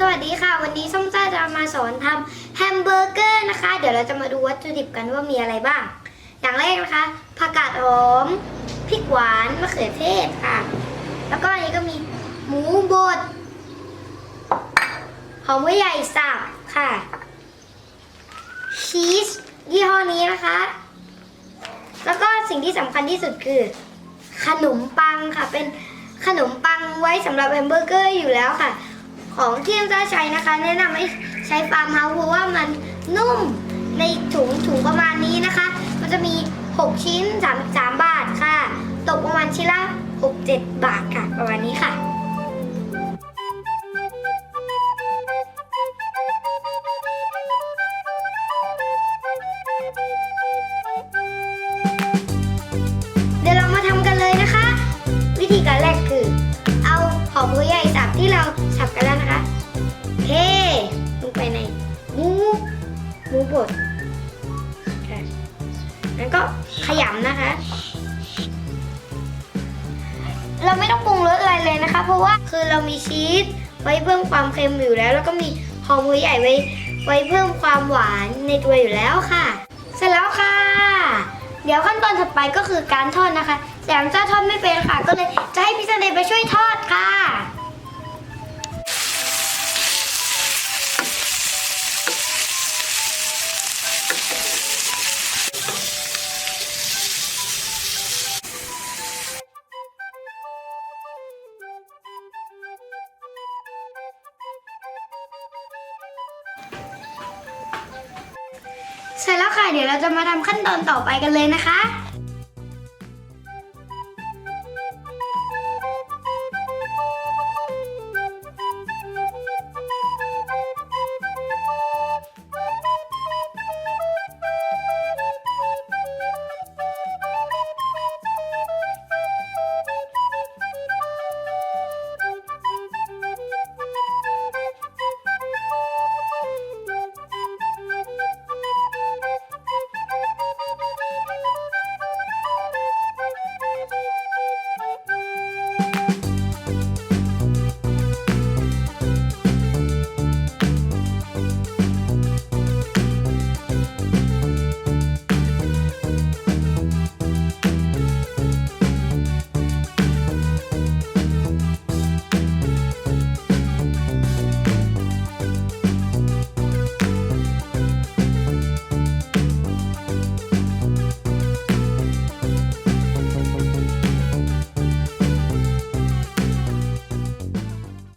สวัสดีค่ะ วันนี้ส้มซ่าจะมาสอนทำแฮมเบอร์เกอร์นะคะ เดี๋ยวเราจะมาดูวัตถุดิบกันว่ามีอะไรบ้าง อย่างแรกนะคะผักกาดหอมพริกหวานมะเขือเทศค่ะ แล้วก็อันนี้ก็มีหมูบดหอมหัวใหญ่สับค่ะ ชีสยี่ห้อนี้นะคะ แล้วก็สิ่งที่สำคัญที่สุดคือ ขนมปังค่ะเป็นขนมปังไว้สำหรับแฮมเบอร์เกอร์อยู่แล้วค่ะ ของที่น้ำจะใช้นะคะ แนะนำให้ใช้ฟาร์มเฮาส์เพราะว่ามันนุ่มในถุงถุงประมาณนี้นะคะ มันจะมี 6 ชิ้น 33 บาทค่ะ ตกประมาณชิ้นละ 6-7 บาทค่ะ ประมาณนี้ค่ะเดี๋ยวเรามาทำกันเลยนะคะวิธีการแรกคือ เอาหอมหัวใหญ่ หมูหมูบดแล้วก็ขยำนะคะ เราไม่ต้องปรุงรสอะไรเลยนะคะ เพราะว่าคือเรามีชีสไว้เพิ่มความเค็มอยู่แล้ว แล้วก็มีหอมหัวใหญ่ไว้ไว้เพิ่มความหวานในตัวอยู่แล้วค่ะ เสร็จแล้วค่ะ เดี๋ยวขั้นตอนถัดไปก็คือการทอดนะคะแต่ยังจ้าทอดไม่เป็นค่ะ ก็เลยจะให้พี่เสน่ห์ไปช่วยทอดค่ะ เสร็จแล้วค่ะ เดี๋ยวเราจะมาทำขั้นตอนต่อไปกันเลยนะคะ